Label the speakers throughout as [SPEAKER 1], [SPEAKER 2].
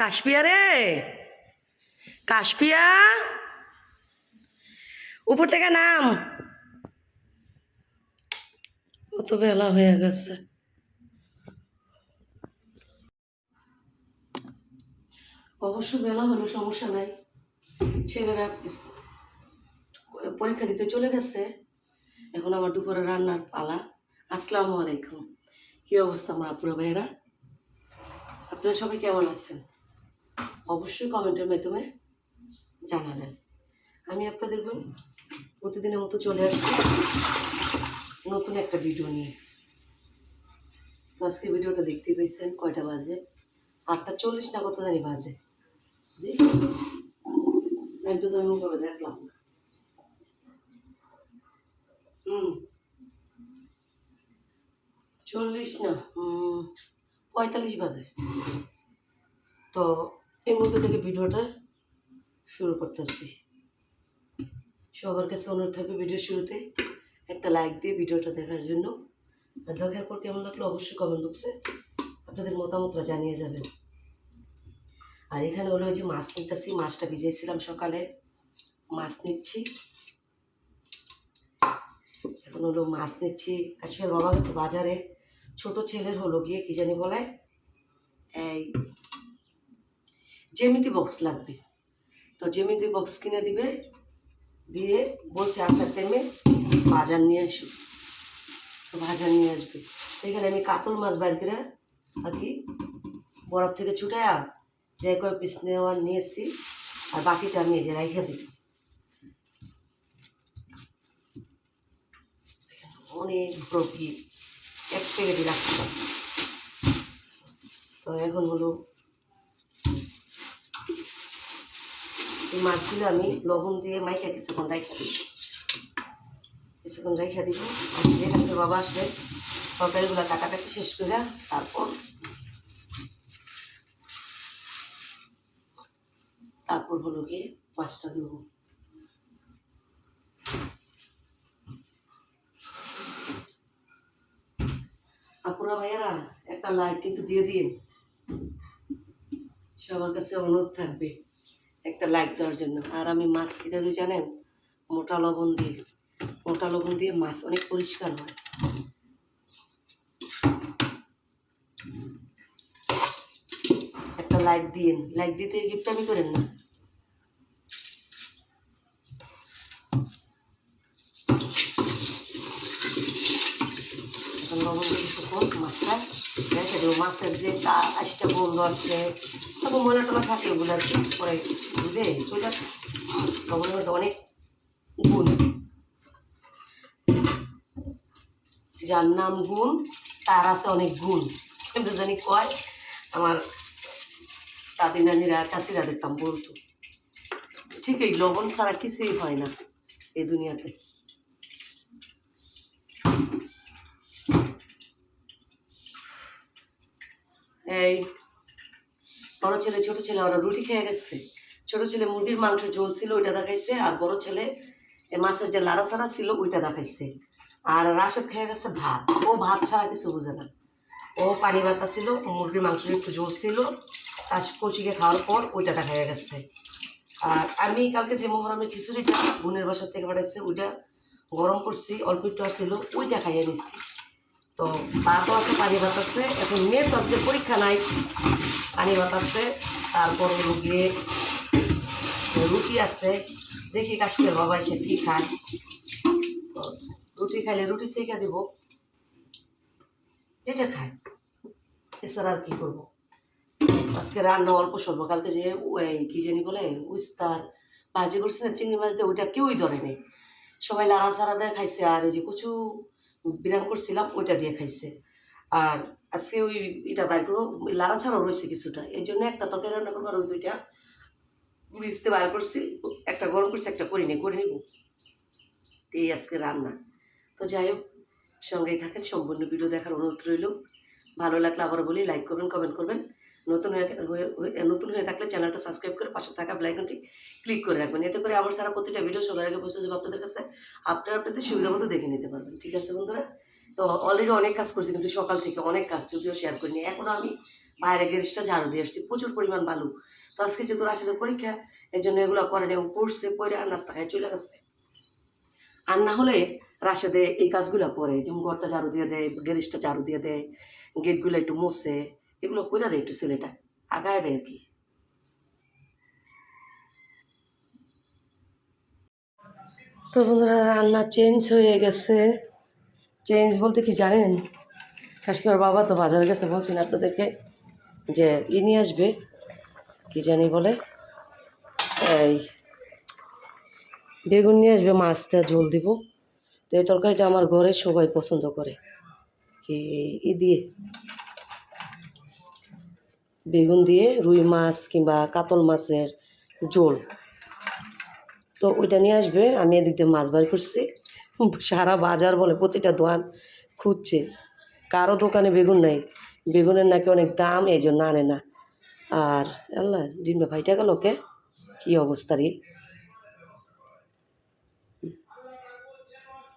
[SPEAKER 1] কাশপিয়া রে কাশপিয়া উপর থেকে নাম। কত বেলা হয়ে গেছে। অবশ্য বেলা হলো, সমস্যা নাই। ছেলেরা পরীক্ষা দিতে চলে গেছে। এখন আমার দুপুরে রান্নার পালা। আসসালামু আলাইকুম। কি অবস্থা আমার আপুরা ভাইয়েরা? আপনারা সবাই কেমন আছেন? অবশ্যই কমেন্টের মাধ্যমে জানাবেন। আমি আপনাদের বোন প্রতিদিনের মতো চলে আসছি। নতুন একটা ভিডিও নিয়ে। আজকে ভিডিওটা দেখতে পেয়েছেন কয়টা বাজে? আটটা চল্লিশ না কত জানি বাজে? একটু আমি ওভাবে দেখলাম। হুম। চল্লিশ না পঁয়তাল্লিশ বাজে। তো এই মুহূর্তে থেকে ভিডিওটা শুরু করতেছি সবার কাছে অনুরোধ থাকবে ভিডিও শুরুতে একটা লাইক দিয়ে ভিডিওটা দেখার জন্য। আর দেখার পর কেমন লাগল অবশ্যই কমেন্ট বক্সে আপনাদের মতামতটা জানিয়ে যাবেন। আর এখানে হলো যে মাছ নিতেছি, মাছটা ভিজিয়েছিলাম সকালে। মাছ নিচ্ছি। এখন হলো মাছ নিচ্ছি। কাশ্মীর বাবা গেছে বাজারে। ছোট ছেলের হলো গিয়ে কি জানি বলে, এই জেমিতি বক্স লাগবে। তো জেমিতি বক্স কিনে দিবে, দিয়ে বলছে, আসার টাইমে বাজার নিয়ে আসো। তো বাজার নিয়ে আসবে। এখানে আমি কাতল মাছ বাইর করে আর কি বরফ থেকে ছুটে আর যে কয় পিস নেওয়া নিয়েছি আর বাকিটা আমি এই যে দিই। অনেক ব্রকি এক প্যাকেটই রাখতে পারি তো এখন হলো এই মাছগুলো আমি লবণ দিয়ে মাইখা কিছুক্ষণ রাখা দিই কিছুক্ষণ রেখে দিব। যেখান থেকে বাবা আসলে তরকারিগুলো কাটাকাটি শেষ করে তারপর তারপর হলো গিয়ে মাছটা দেবো। আপুরা ভাইয়ারা, একটা লাইক কিন্তু দিয়ে দিন। সবার কাছে অনুরোধ থাকবে। একটা লাইক দেওয়ার জন্য। আর আমি মাছ খেতে দিই জানেন? মোটা লবণ দিয়ে। মোটা লবণ দিয়ে মাছ অনেক পরিষ্কার হয়। একটা লাইক দিন লাইক দিতে গিফট আমি করেন না এখন লবণ দিয়ে রেখে দেবো মাছের যে টলা থাকে ওগুলো আর কি, পরে অনেক গুণ। যার নাম গুণ, তার আছে অনেক গুণ। কিন্তু জানি কয়? আমার দাদি নানিরা, চাষিরা দেখতাম বলতো। ঠিক এই লবণ ছাড়া কিছুই হয় না এই দুনিয়াতে। এই বড় ছেলে, ছোট ছেলে ওরা রুটি খেয়ে গেছে। ছোট ছেলে মুরগির মাংস ঝোল ছিল ওইটা দেখাইছে। আর বড় ছেলে মাছের যে লাড়া ছাড়া ছিল, ওইটা দেখাইছে। আর রাশেদ খেয়ে গেছে ভাত। ও ভাত ছাড়া কিছু বুঝে না। ও পানি ভাতা ছিল, মুরগির মাংস একটু ঝোল ছিল আর কষিকে খাওয়ার পর ওইটা দেখাই গেছে। আর আমি কালকে যে মহরমের খিচুড়িটা বোনের বাসার থেকে পাঠাইছে ওইটা গরম করছি, অল্প একটু ছিল ওইটা খাইয়ে নিচ্ছি তো তারপর আছে পানি ভাত এখন মেয়ের তো আজকে পরীক্ষা নাই, পানি ভাত তারপর হলো গিয়ে রুটি আছে, দেখি কাশ্মীর বাবা এসে কি খায়। তো রুটি খাইলে রুটি শেখা দিব। যেটা খায়, এছাড়া আর কি করব? আজকে রান্না অল্প স্বল্প, কালকে যে ওই কি জানি বলে, উস্তার ভাজি করছে না, চিংড়ি মাছ দিয়ে, ওইটা কেউই ধরে নেই। সবাই লাড়া সাড়া দিয়ে খাইছে আর ওই যে কচু বিরান করছিলাম, ওইটা দিয়ে খাইছে। আর আজকে ওই এটা বাইর করব লাড়া ছাড়াও রয়েছে কিছুটা। এই জন্য একটা তরকারি রান্না করব আর ওই দুইটা ফ্রিজতে বাইর করছি। একটা গরম করছি, একটা করিনি করে নিব। এই আজকে রান্না। তো যাই হোক, সঙ্গেই থাকেন, সম্পূর্ণ ভিডিও দেখার অনুরোধ রইল। ভালো লাগলে আবার বলি, লাইক করবেন কমেন্ট করবেন। নতুন হয়ে নতুন হয়ে থাকলে চ্যানেলটা সাবস্ক্রাইব করে পাশে থাকা বেলাইকনটি ক্লিক করে রাখবেন। এতে করে আমার সারা প্রতিটা ভিডিও সবার আগে পৌঁছে যাবে আপনাদের কাছে। আপনারা আপনাদের সুবিধা মতো দেখে নিতে পারবেন। ঠিক আছে বন্ধুরা? তো অলরেডি অনেক কাজ করছি, কিন্তু সকাল থেকে অনেক কাজ যদিও শেয়ার করিনি। এখনও আমি বাইরে গ্যারেজটা ঝাড়ু দিয়ে আসছি। প্রচুর পরিমাণ বালু। তো আজকে যেহেতু রাশিদের পরীক্ষা এই জন্য এগুলো করে নেব পড়ছে পরে আর নাস্তা খাই চলে গেছে। আর না হলে রাশেদে এই কাজগুলো করে। যেমন ঘরটা ঝাড়ু দিয়ে দেয়, গ্যারেজটা ঝাড়ু দিয়ে দেয় গেটগুলো একটু মোছে এগুলো করে দেয় একটু ছেলেটা, আগায় দেয় আর কি। তো বন্ধুরা, রান্না চেঞ্জ হয়ে গেছে। চেঞ্জ বলতে কি জানেন? কাশ্মীর বাবা তো বাজারে গেছে, বলছেন আপনাদেরকে যে ই নিয়ে আসবে, কি জানি বলে, এই বেগুন নিয়ে আসবে মাছটা ঝোল দিব। তো এই তরকারিটা আমার ঘরে সবাই পছন্দ করে, কি ই দিয়ে। বেগুন দিয়ে রুই মাছ কিংবা কাতল মাছের ঝোল। তো ওইটা নিয়ে আসবে, আমি এদিক দিয়ে মাছ বার করছি। সারা বাজার বলে প্রতিটা দোকান খুঁজছে। কারও দোকানে বেগুন নাই। বেগুনের নাকি অনেক দাম, এই জন্য আনে না। আর আল্লাহ ডিমটা ভাইটা গেল ওকে কী অবস্থা রে?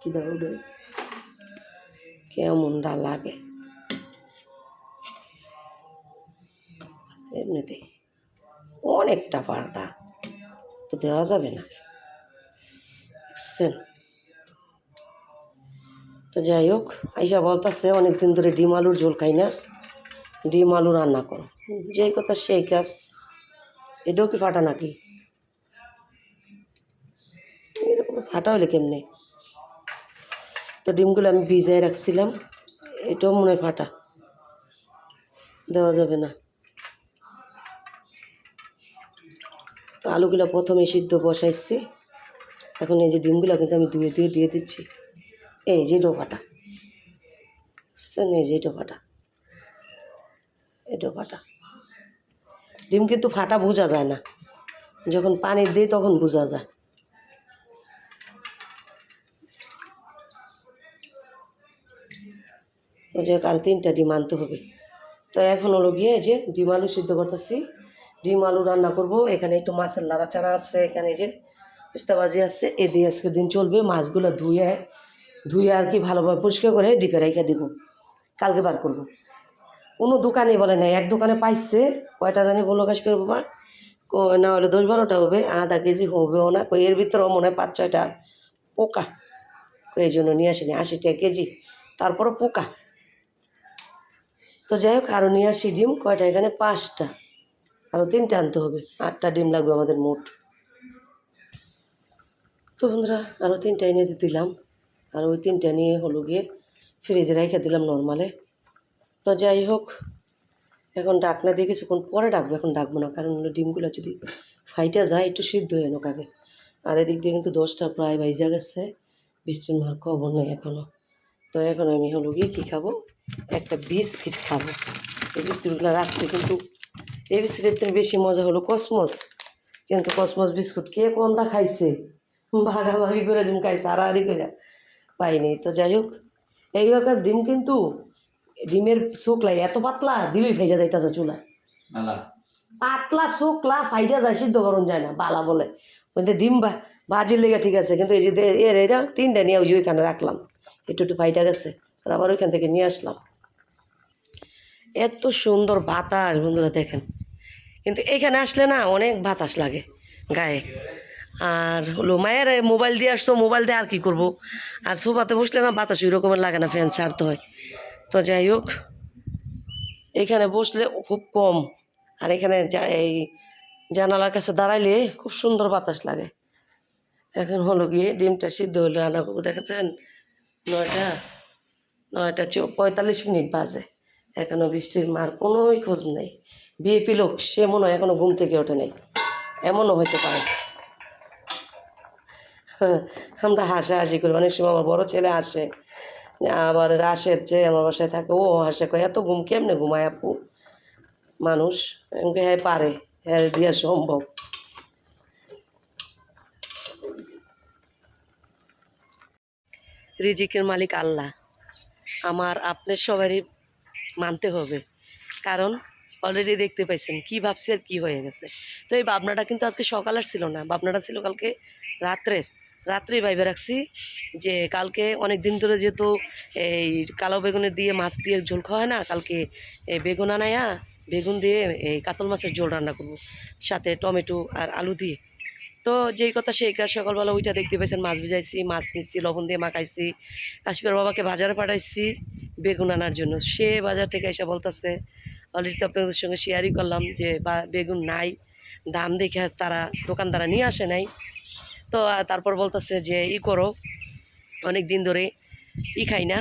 [SPEAKER 1] কী দাও রে? কেমনটা লাগে? এমনিতেই অনেকটা পাল্টা তো দেওয়া যাবে না। দেখছেন তো যাই হোক, আইসা বলতেছে, অনেকদিন ধরে ডিম আলুর ঝোল খাই না। ডিম আলু রান্না করো। যেই কথা সেই কাজ। এটাও কি ফাটা নাকি? এরকম ফাটা হলে কেমনে? তো ডিমগুলো আমি ভিজাই রাখছিলাম, এটাও মনে ফাটা। দেওয়া যাবে না। তো আলুগুলো প্রথমে সিদ্ধ বসাইছি। এখন এই যে ডিমগুলো কিন্তু আমি ধুয়ে ধুয়ে দিয়ে দিচ্ছি। এই যে বুঝছেন? এই যে ডোকাটা এই ডোকাটা ডিম কিন্তু ফাটা বোঝা যায় না। যখন পানি দিই তখন বোঝা যায়। তো যে আর তিনটা ডিম আনতে হবে। তো এখন হলো গিয়ে যে ডিম আলু সিদ্ধ করতেছি। ডিম আলু রান্না করব। এখানে একটু মাছের লাড়াচাড়া আছে, এখানে যে পিস্তাবাজি আছে। এ দিয়ে আজকে দিন চলবে, মাছগুলো ধুয়ে ধুয়ে আর কি ভালোভাবে পরিষ্কার করে ডিপে রেখে দিব। কালকে বার করব। কোনো দোকানে বলে না এক দোকানে পাইছে, কয়টা জানি বলো কাজ করে বাবা কই না হলে দশ বারোটা হবে, আধা কেজি হবেও না। কই এর ভিতরেও মনে হয় পাঁচ ছয়টা পোকা। এই জন্য নিয়ে আসিনি আশি টাকা কেজি। তারপরও পোকা। তো যাই হোক আরও নিয়ে আসি ডিম, কয়টা? এখানে পাঁচটা। আরও তিনটে আনতে হবে। আটটা ডিম লাগবে আমাদের মোট। তো বন্ধুরা আরও তিনটা এনে দিলাম। আর ওই তিনটা নিয়ে হলো গিয়ে ফ্রিজে রেখে দিলাম নর্মালে তো যাই হোক, এখন ডাক না দিয়ে কিছুক্ষণ পরে ডাকবো, এখন ডাকবো না, কারণ হলো ডিমগুলো যদি ফাইটা যায়, একটু সিদ্ধ হয়ে নোক আগে আর এদিক দিয়ে কিন্তু দশটা প্রায় বাইজা গেছে, বৃষ্টির মার খবর নেই এখনও তো এখন আমি হলো গিয়ে কী খাব? একটা বিস্কিট খাব। এই বিস্কিটগুলো রাখছি কিন্তু এই বিস্কিটের বেশি মজা হলো কসমস। কিন্তু কসমস বিস্কুট কে কোনটা খাইছে? ভাগাভাগি করে ডিম খাইছে আড়াআড়ি করে। পাইনি। তো যাই হোক এইবার ডিম কিন্তু ডিমের শুকলাই এত পাতলা দিলেই ফাইজা যাইতেছে চুলা পাতলা শুকলা ফাইজা যায় সিদ্ধ করণ যায় না বালা বলে। ডিম বা ভাজির লেগে ঠিক আছে কিন্তু এই যে এর এটা তিনটা নিয়ে ওই যে ওইখানে রাখলাম। একটু একটু ফাইটা গেছে আবার ওইখান থেকে নিয়ে আসলাম। এত সুন্দর বাতাস বন্ধুরা দেখেন। কিন্তু এইখানে আসলে না অনেক বাতাস লাগে গায়ে। আর হলো মায়ের মোবাইল দিয়ে আসছো, মোবাইল দিয়ে আর কি করব? আর সোফাতে বসলে না বাতাস ওই রকমের লাগে না, ফ্যান ছাড়তে হয়। তো যাই হোক, এখানে বসলে খুব কম। আর এখানে এই জানালার কাছে দাঁড়াইলে খুব সুন্দর বাতাস লাগে। এখন হলো গিয়ে ডিমটা সিদ্ধ হলে রান্না করব, দেখেছেন? নয়টা নয়টা চো পঁয়তাল্লিশ মিনিট বাজে। এখনও বৃষ্টির মার কোনোই খোঁজ নেই। বিএপি লোক সে মনে হয় এখনও ঘুম থেকে ওঠে নেই। এমনও হতে পারে। হ্যাঁ, আমরা হাসাহাসি করি। অনেক সময় আমার বড় ছেলে আসে আবার রাশেদ যে আমার বাসায় থাকে ও হাসে কয় এত ঘুম কেমনে ঘুমায় আপু? মানুষ এমনি হ্যাঁ পারে। হ্যাঁ দিয়া সম্ভব। রিজিকের মালিক আল্লাহ। আমার আপনার সবারই মানতে হবে। কারণ অলরেডি দেখতে পাইছেন, কি ভাবছি আর কি হয়ে গেছে। তো এই ভাবনাটা কিন্তু আজকে সকাল আর ছিল না, ভাবনাটা ছিল কালকে রাত্রের। রাত্রে ভাইবে রাখছি যে কালকে অনেক দিন ধরে যেহেতু এই কালো বেগুনের দিয়ে মাছ দিয়ে ঝোল খাওয়া হয় না, কালকে এই বেগুন আনায়া, বেগুন দিয়ে এই কাতল মাছের ঝোল রান্না করব, সাথে টমেটো আর আলু দিয়ে। তো যেই কথা সেই কাজ, সকালবেলা ওইটা দেখতে পেয়েছেন মাছ ভিজাইছি, মাছ নিচ্ছি, লবণ দিয়ে মাখাইছি, কাশ্মীর বাবাকে বাজারে পাঠাইছি বেগুন আনার জন্য। সে বাজার থেকে এসে বলতেছে অলরেডি তো আপনাদের সঙ্গে শেয়ারই করলাম যে, বা, বেগুন নাই, দাম দেখে তারা দোকানদারা নিয়ে আসে নাই। তো তারপর বলতেছে যে, ই করো, অনেক দিন ধরে ই খাই না,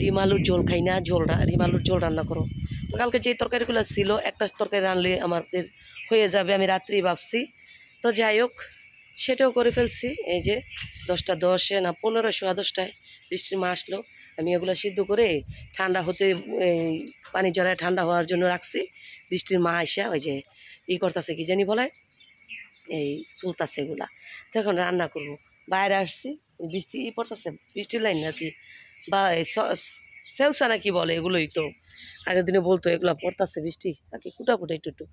[SPEAKER 1] ডিম আলুর ঝোল খাই না, ঝোল ডিম আলুর ঝোল রান্না করো। তো কালকে যে তরকারিগুলো ছিল, একটা তরকারি রানলে আমাদের হয়ে যাবে, আমি রাত্রি ভাবছি। তো যাই হোক, সেটাও করে ফেলছি, এই যে দশটা দশে না পনেরো সোয়া দশটায় বৃষ্টির মা আসলো। আমি এগুলো সিদ্ধ করে ঠান্ডা হতে, এই, পানি জড়ায় ঠান্ডা হওয়ার জন্য রাখছি। বৃষ্টির মা আসা ওই যে ই করতেছে, কি জানি বলে? এই চুলতাছে এগুলা। তো এখন রান্না করব। বাইরে আসছি, বৃষ্টি ই পড়তেছে, বৃষ্টির লাইন আর কি বা সেলসা না কি বলে এগুলোই তো। আগের দিনে বলতো এগুলো পড়তেছে বৃষ্টি আর কি কুটা কুটা একটু একটু।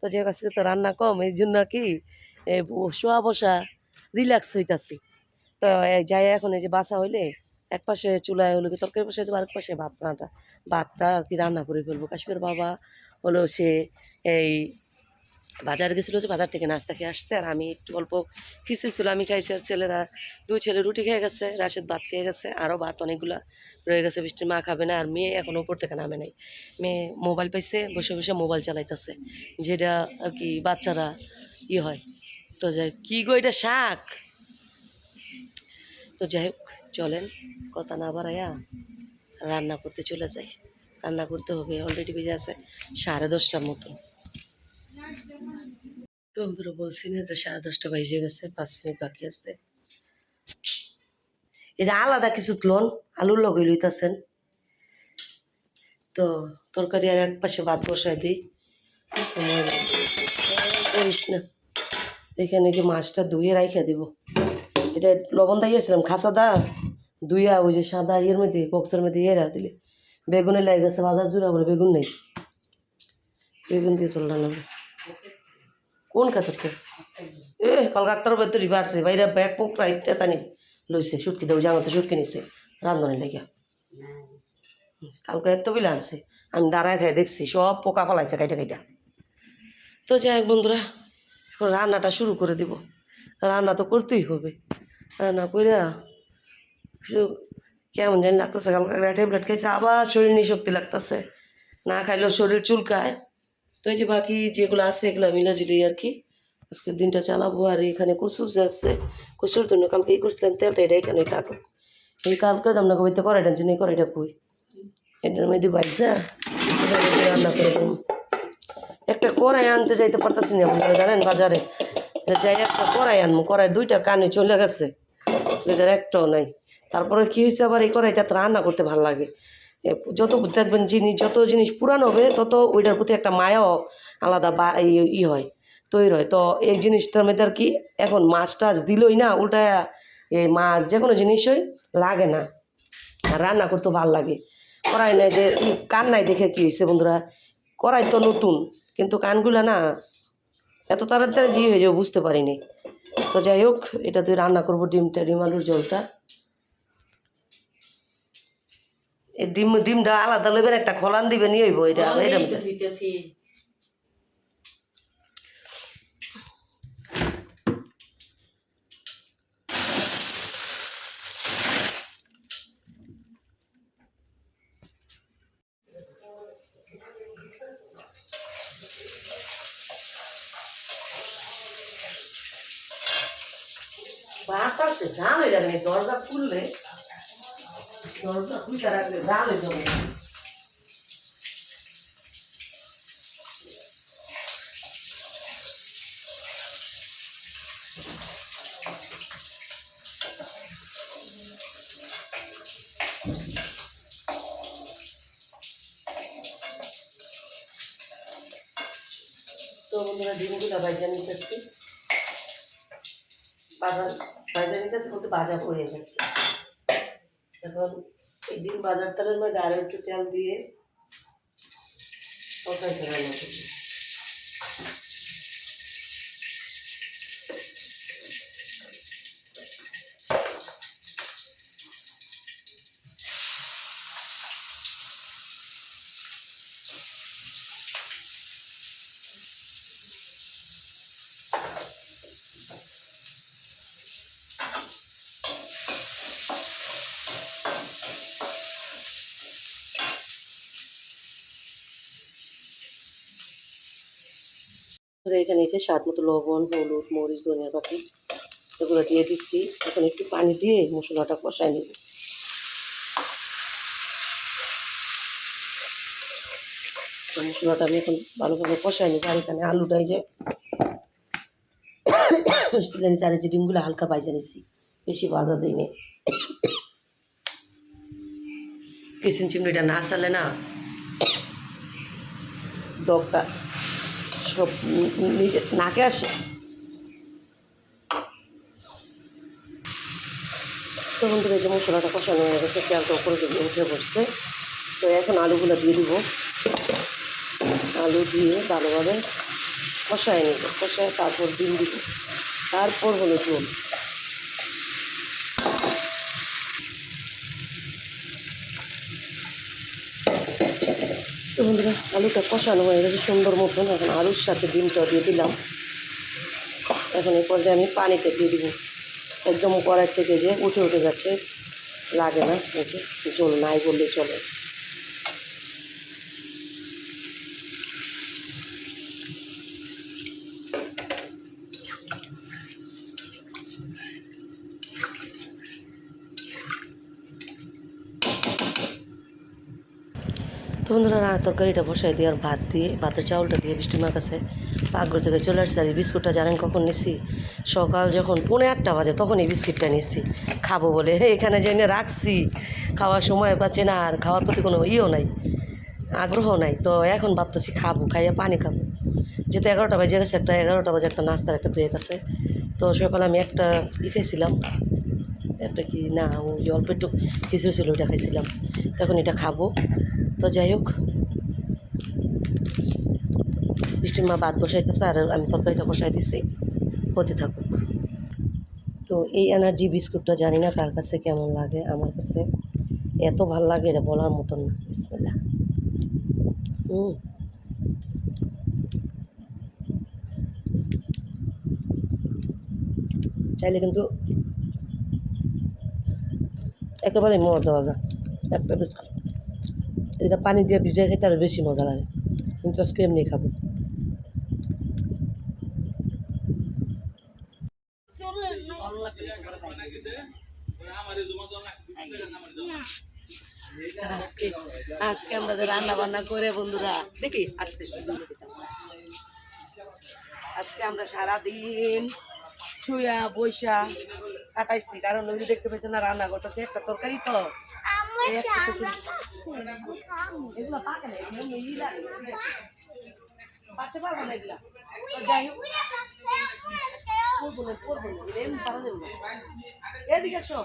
[SPEAKER 1] তো যে আজকে তো রান্না কম, এই জন্য আর কি শোয়া বসা, রিল্যাক্স হইতাছি। তো যাই এখন এই যে বাসা হইলে এক পাশে চুলায় হলো কি তরকারি বসে আরেক পাশে ভাত রান্নাটা ভাতটা আর কি রান্না করে ফেলব। কাশ্মীর বাবা হলো সে এই বাজার গেছিল যে বাজার থেকে নাস্তা খেয়ে আসছে আর আমি একটু অল্প কিছু ছিল, আমি খাইছি আর ছেলেরা, দুই ছেলে রুটি খেয়ে গেছে, রাশেদ ভাত খেয়ে গেছে আরও ভাত অনেকগুলা রয়ে গেছে বৃষ্টির মা খাবে না আর মেয়ে এখনও উপর থেকে নামে নাই। মেয়ে মোবাইল পাইছে, বসে বসে মোবাইল চালাইতেছে, যেটা আর কি বাচ্চারা ই হয়। তো যাই কি গো এটা শাক? তো যাই হোক চলেন, কথা না বাড়াইয়া রান্না করতে চলে যাই। রান্না করতে হবে অলরেডি বেজে আছে সাড়ে দশটার মতো। তো হুজুরা বলছি না যে সাড়ে দশটা বাজে গেছে, পাঁচ মিনিট বাকি আছে। এটা আলাদা কিছু লোন আলুর লগে লইতাছেন। তো তরকারি আর এক পাশে ভাত বসাই দিই। করিস না। এখানে যে মাছটা ধুয়ে রাইখা দিব? এটা লবণ দিয়েছিলাম খাসা দা? দুইয়া ওই যে সাদা ইয়ের মধ্যে বক্সের মধ্যে ইয়ে রাখ দিলে। বেগুনে লেগে গেছে বাজার জুড়া বলে বেগুন নেই। বেগুন দিয়ে চললাম আমি কোন কাতরটা এ, কলকাতার ভেতর রিভার্সে বাইরে ব্যাগ পোকরা ইটা তানি লইছে, সুটকি দেবো জামাতে সুটকি নিছে। রান্ধনে লেগে কালকে এতগুলো আনছে। আমি দাঁড়ায় থাকে দেখছি, সব পোকা ফলাইছে কাইটা কাইটা। তো যাই বন্ধুরা রান্নাটা শুরু করে দিব। রান্না তো করতেই হবে। রান্না করে কেমন জানি লাগতেছে, কালকে ট্যাবলেট খাইছে, আবার শরীর নিয়ে শক্তি লাগতেছে। না খাইলেও শরীর চুলকায়। তো এই যে বাকি যেগুলো আছে, এগুলো মিলাজিলি আর কি। আজকের দিনটা চালাবো, আর এখানে কচুর যে আছে, কচুর জন্য কালকে ই করছিলাম, তেলটা এটা এখানে থাকুক এই কালকে দাম না কবিতে করাইটার এই করাইটা কই। এটার মধ্যে বাইসা রান্না করে একটা কড়াই আনতে যাইতে পারতাছি না আপনারা জানেন বাজারে। যাই একটা কড়াই আনব, কড়াই দুইটা কানে চলে গেছে। দুইটার একটাও নাই। তারপরে কি হয়েছে আবার এই কড়াইটা তো রান্না করতে ভালো লাগে। যত দেখবেন জিনিস, যত জিনিস পুরানো হবে, তত ওইটার প্রতি একটা মায়াও আলাদা বা ই- হয়, তৈরি হয়। তো এই জিনিসটার মধ্যে আর কি, এখন মাছ টাছ দিলই না উল্টা এই মাছ যে কোনো জিনিসই লাগে না। আর রান্না করতে ভালো লাগে। কড়াই নাই যে ই কান নাই দেখে কি হয়েছে বন্ধুরা? কড়াই তো নতুন, কিন্তু কানগুলা না এত তাড়াতাড়ি জি হয়ে যাবে বুঝতে পারিনি। তো যাই হোক, এটা তুই রান্না করব ডিমটা ডিম আলুর ঝোলটা। ডিম ডিমটা আলাদা লইবেন একটা খোলান দিবেন নিয়ে হইব এটা এটা বাতাসে ঝাল হয়ে যাবে না, দরজা খুললে দরজা খুলতে রাখলে হয়ে যাবে তো বন্ধুরা, ডিমগুলো ভাজা নিতেছি। বাজার বাজার নিতেছি বলতে বাজার হয়ে গেছে। এখন এই ডিম বাজার তালের মধ্যে আরও একটু তেল দিয়ে তরকারিটা রান্না তারপরে এখানে এসে স্বাদ মতো লবণ, হলুদ, মরিচ, ধনিয়া পাতা এগুলো দিয়ে দিচ্ছি। এখন একটু পানি দিয়ে মশলাটা কষাই নেব। মশলাটা আমি এখন ভালোভাবে কষাই নেব। আর এখানে আলুটাই যে চিকেন চারে যে ডিমগুলো হালকা ভাজা নিছি। বেশি বাজা ভাজা দিইনি। কিচেন চিমনিটা না চালে না ডগটা সব নিজে নাকে আসে। তখন থেকে যে মশলাটা কষানো হয়ে গেছে তেলটা উপরে দিকে উঠে বসছে। তো এখন আলুগুলো দিয়ে দিব। আলু দিয়ে ভালোভাবে কষায় নেব। কষায় তারপর ডিম দিব। তারপর হলো ঝোল। বন্ধুরা, আলুটা কষানো হয়ে গেছে সুন্দর মতন। এখন আলুর সাথে ডিমটা দিয়ে দিলাম। এখন এই পর্যায়ে আমি পানিতে দিয়ে দিব। একদম কড়াই থেকে যে উঠে উঠে যাচ্ছে, লাগে না জল নাই বললে চলে তো বন্ধুরা রান্নার তরকারিটা বসাই দিয়ে আর ভাত দিয়ে, ভাতের চাউলটা দিয়ে বৃষ্টি মার কাছে পাকঘর থেকে চলে আসছে। আর এই বিস্কুটটা জানেন কখন নিছি? সকাল যখন পৌনে আটটা বাজে, তখন এই বিস্কিটটা নিচ্ছি খাব বলে এখানে জেনে রাখছি, খাওয়ার সময় পাচ্ছে না, আর খাওয়ার প্রতি কোনো ইয়েও নাই, আগ্রহ নাই। তো এখন ভাবতেছি খাব, খাইয়া পানি খাব। যেহেতু এগারোটা বাজে গেছে, একটা এগারোটা বাজে একটা নাস্তার একটা ব্রেক আছে তো সকালে আমি একটা ই খাইছিলাম, একটা কি না, ওই অল্প একটু খিচুড়ি ছিল ওইটা খাইছিলাম। তখন এটা খাব। তো যাই হোক। বৃষ্টির মা ভাত বসাইতেছে আর আমি তরকারিটা বসাই দিছি। হতে থাকুক। তো এই এনার্জি বিস্কুটটা জানি না কার কাছে কেমন লাগে, আমার কাছে এত ভালো লাগে এটা বলার মতন না। বিসমিল্লাহ। হুম চাইলে কিন্তু একেবারে মজা হবে একটা বিস্কুট। এটা পানি দিয়ে ভিজিয়ে খেতে আরও বেশি মজা লাগে। কিন্তু আজকে এমনি খাব। আজকে আজকে আমরা যে রান্না বান্না করে বন্ধুরা দেখি আসতে। আজকে আমরা সারাদিন শুয়া বৈশা কাটাইছি। কারণ ওই দেখতে পাচ্ছেন না রান্না করতেছে একটা তরকারি তো। একটা। এগুলো পাকে না এগুলো। পারতে পারব না এগুলা? যাই হোক। করব না করব না এমনি পারা যাবে না। এদিকে এসো।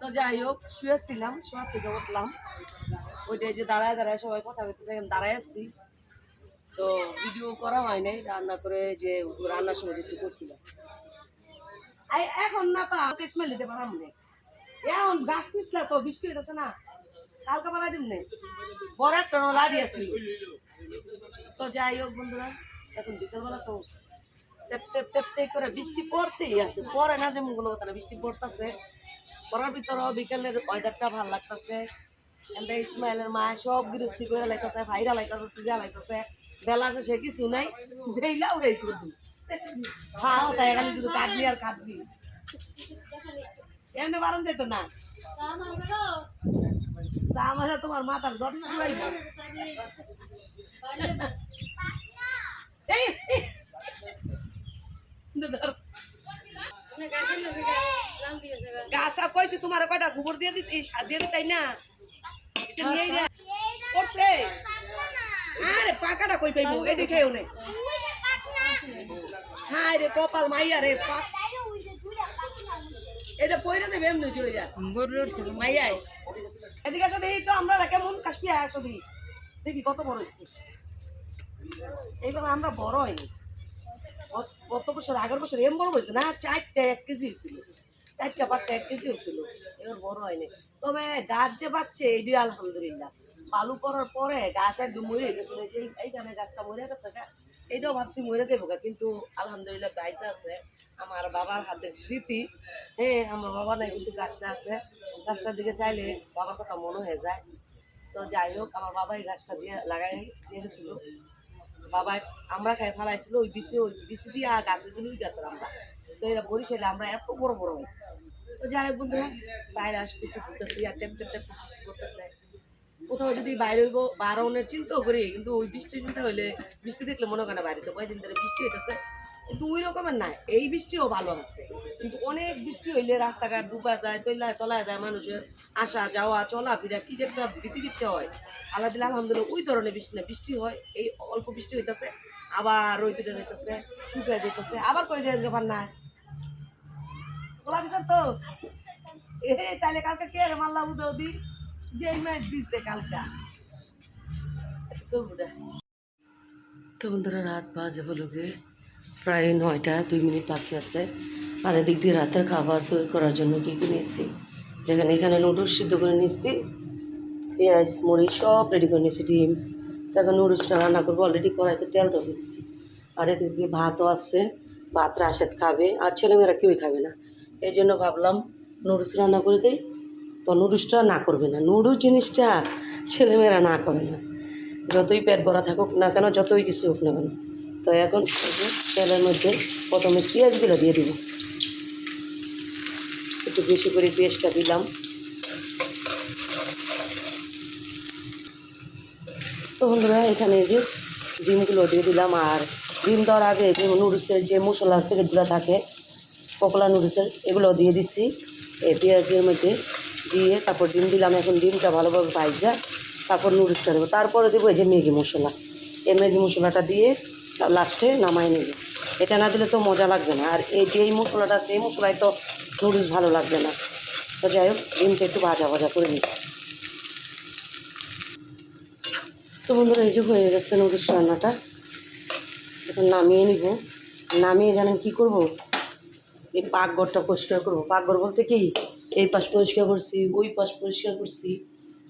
[SPEAKER 1] তো যাই হোক শুয়েছিলাম শোয়ার থেকে উঠলাম। ওইটাই যে দাঁড়ায় দাঁড়ায় সবাই কথা বলতেছে আমি দাঁড়ায় আসছি তো ভিডিও করা হয় নাই রান্না করে যে রান্নার সময় যেটু করছিলাম। এখন না তো আমাকে স্মেল দিতে পারাম এখন গাছ পিছলা তো বৃষ্টি হইতেছে না। কালকে বানাই না বড় একটা লাড়ি আছে। তো যাই হোক বন্ধুরা, এখন বিকালবেলা তো টেপ টেপ টেপ টেপ করে বৃষ্টি পড়তেই আছে। পরে না যেমন কোনো কথা বৃষ্টি পড়তেছে। পড়ার ভিতরে বিকেলের ওয়েদারটা ভালো লাগতেছে। এন্ড ইসমাইলের মা সব গৃহস্থী করে লাইতেছে, ভাইরা লাইতেছে সিজা লাইতেছে। বেলা শেষে কিছু নাই। যেইলা উড়াই করবি খাও তাই খালি শুধু কাটবি আর কাটবি এমনি বারণ যেত না? তোমার মাথার জট। গাছা কইছি তোমার কয়টা গোবর দিয়ে দিতে দিয়ে দিতাই না? করছে। আরে পাকাটা কই পাইবো? এটি খেয়েও নেই হায় রে কপাল মাইয়া রে পাক এটা পয়রা দেবে এমনি চলে যা। মাইয়াই এদিকে আসো তো, আমরা কেমন কাশ্মীর আসো দেখি। দেখি কত বড় হয়েছে। এইবার আমরা বড় হয়নি। গত- বছর, আগের বছর এম বড় হয়েছে না, চারটা এক কেজি হয়েছিল। চারটা, পাঁচটা এক কেজি হয়েছিল। এবার বড় হয়নি। তবে গাছ যে পাচ্ছে এটি আলহামদুলিল্লাহ। বালু পড়ার পরে গাছ একদম মরে গেছিল এই এইখানে গাছটা মরে গেছে। এটাও ভাবছি মরে দেবো কিন্তু আলহামদুলিল্লাহ বাইসে আছে। আমার বাবার হাতের স্মৃতি। হ্যাঁ আমার বাবা নাই, কিন্তু গাছটা আছে। গাছটার দিকে চাইলে বাবার কথা মনে হয়ে যায়। তো যাই হোক, আমার বাবা এই গাছটা দিয়ে লাগাই দিয়ে গেছিল। বাবা আমরা খাই ফেলাইছিল, ওই বিসি ওই বিসি দিয়ে গাছ হয়েছিল, ওই গাছের আমরা। তো এরা বরিশালে আমরা এত বড় বড় তো যাই হোক বন্ধুরা, বাইরে আসছি, একটু ঘুরতেছি, আর টেপ টেপ টেপ করতেছে কোথাও যদি বাইরে হইব বারোনের চিন্তাও করি, কিন্তু ওই বৃষ্টি চিন্তা হইলে বৃষ্টি দেখলে মনে করে না বাইরে তো কয়েকদিন ধরে বৃষ্টি হইতেছে। কিন্তু ওই রকমের না এই বৃষ্টিও ভালো আছে। কিন্তু অনেক বৃষ্টি হইলে রাস্তাঘাট ডুবা যায়, তৈলায় তলায় যায় মানুষের আসা, যাওয়া, চলা ফিরা, কি যে একটা ভীতি দিচ্ছে হয়। আল্লাহ দিলে আলহামদুলিল্লাহ ওই ধরনের বৃষ্টি না। বৃষ্টি হয়, এই অল্প বৃষ্টি হইতেছে। আবার রই তুটে যাইতেছে, শুকিয়ে যাইতেছে। আবার কই যায় ব্যাপার না তো? এ তাহলে কালকে কে মাল্লা উদৌ তো বন্ধুরা, রাত বাজে হলো গিয়ে প্রায় নয়টা, দুই মিনিট বাকি আছে। আর এদিক দিয়ে রাতের খাবার তৈরি করার জন্য কী কী নিয়েছি? দেখেন, এখানে নুডলস সিদ্ধ করে নিচ্ছি পেঁয়াজ মুড়ি সব রেডি করে নিয়েছি, ডিম। তারপর নুডলসটা রান্না করব অলরেডি কড়াইতে তেল ঢেকে দিচ্ছি আর এদিক দিয়ে ভাতও আছে। ভাত রাশেদ খাবে। আর ছেলেমেয়েরা কেউই খাবে না। এই জন্য ভাবলাম নুডলস রান্না করে দিই। তো নুডলসটা না করবে না। নুডলস জিনিসটা ছেলেমেয়েরা না করে না। যতই পেট ভরা থাকুক না কেন, যতই কিছু হোক না কেন। তো এখন তেলের মধ্যে প্রথমে পেঁয়াজগুলো দিয়ে দিব। একটু বেশি করে পেঁয়াজটা দিলাম। তো বন্ধুরা, এখানে যে ডিমগুলো দিয়ে দিলাম। আর ডিম দেওয়ার আগে যে নুডলসের যে মশলার প্যাকেটগুলো থাকে পকোলা নুডলসের, এগুলো দিয়ে দিচ্ছি এই পেঁয়াজের মধ্যে দিয়ে তারপর ডিম দিলাম, এখন ডিমটা ভালোভাবে ভাজা, তারপর নুডলসটা দেবো। তারপরে দেবো এই যে ম্যাগি মশলা। এই ম্যাগি মশলাটা দিয়ে লাস্টে নামাই নেব। এটা না দিলে তো মজা লাগবে না। আর এই যে এই মশলাটা, সেই মশলায় তো নুডলস ভালো লাগবে না। তো যাই হোক, ডিমটা একটু ভাজা ভাজা করে নিই। তো বন্ধুরা, এই যে হয়ে গেছে নুডলস রান্নাটা। এখন নামিয়ে নিব। নামিয়ে জানেন কী করব? এই পাকঘরটা পরিষ্কার করব। পাকঘর বলতে কি? এই পাশ পরিষ্কার করছি, ওই পাশ পরিষ্কার করছি,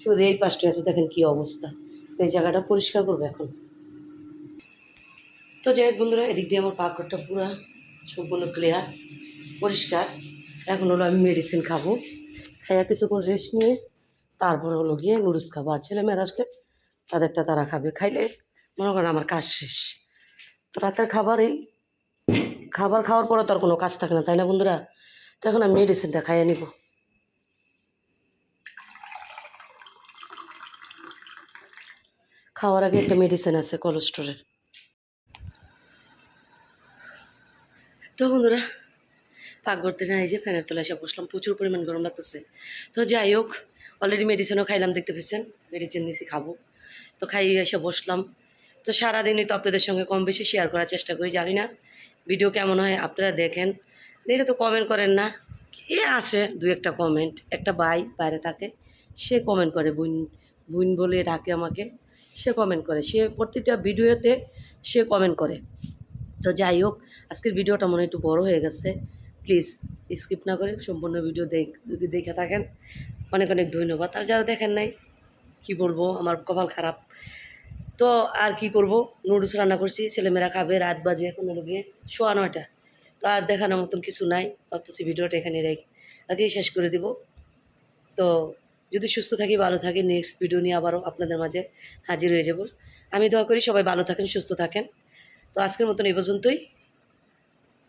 [SPEAKER 1] শুধু এই পাশটা আছে, দেখেন কী অবস্থা। তো এই জায়গাটা পরিষ্কার করব এখন। তো যাই হোক বন্ধুরা, এদিক দিয়ে আমার পাকঘরটা পুরো সম্পূর্ণ ক্লিয়ার পরিষ্কার। এখন হলো আমি মেডিসিন খাব। খাইয়া কিছুক্ষণ রেস্ট নিয়ে, তারপর হলো গিয়ে নুডলস খাব। আর ছেলেমেয়েরা আসলে তাদেরটা তারা খাবে। খাইলে মনে করেন আমার কাজ শেষ। তো রাতের খাবারই, খাবার খাওয়ার পরে তো আর কোনো কাজ থাকে না, তাই না বন্ধুরা? তো এখন আমি মেডিসিনটা খাইয়ে নিব। খাওয়ার আগে একটা মেডিসিন আছে কোলেস্টোরের তো বন্ধুরা, পাকঘর থেকে এই যে ফ্যানের তলায় এসে বসলাম, প্রচুর পরিমাণ গরম লাগতেছে। তো যাই হোক অলরেডি মেডিসিনও খাইলাম, দেখতে পেয়েছেন মেডিসিন নিয়েছি খাব। তো খাইয়ে এসে বসলাম। তো সারাদিনই তো আপনাদের সঙ্গে কম বেশি শেয়ার করার চেষ্টা করি, জানি না। ভিডিও কেমন হয়, আপনারা দেখেন। দেখে তো কমেন্ট করেন না। এ আসে দু একটা কমেন্ট একটা ভাই বাইরে থাকে, সে কমেন্ট করে, বুন বুন বলে ডাকে আমাকে। সে কমেন্ট করে। সে প্রতিটা ভিডিওতে সে কমেন্ট করে। তো যাই হোক, আজকের ভিডিওটা মনে একটু বড় হয়ে গেছে। প্লিজ স্কিপ না করে সম্পূর্ণ ভিডিও দেখ, যদি দেখে থাকেন, অনেক অনেক ধন্যবাদ। আর যারা দেখেন নাই, কি বলব, আমার কপাল খারাপ। তো আর কি করব? নুডলস রান্না করছি, ছেলেমেয়েরা খাবে, রাত বাজে এখন গিয়ে সোয়া নয়টা। তো আর দেখানোর মতন কিছু নাই, ভাবতেছি ভিডিওটা এখানে রেখে আগেই শেষ করে দিব। তো যদি সুস্থ থাকি, ভালো থাকি নেক্সট ভিডিও নিয়ে আবারও আপনাদের মাঝে হাজির হয়ে যাব। আমি দোয়া করি সবাই ভালো থাকেন, সুস্থ থাকেন। তো আজকের মতন এই পর্যন্তই।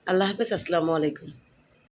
[SPEAKER 1] আল্লাহ হাফেজ, আসসালামু আলাইকুম।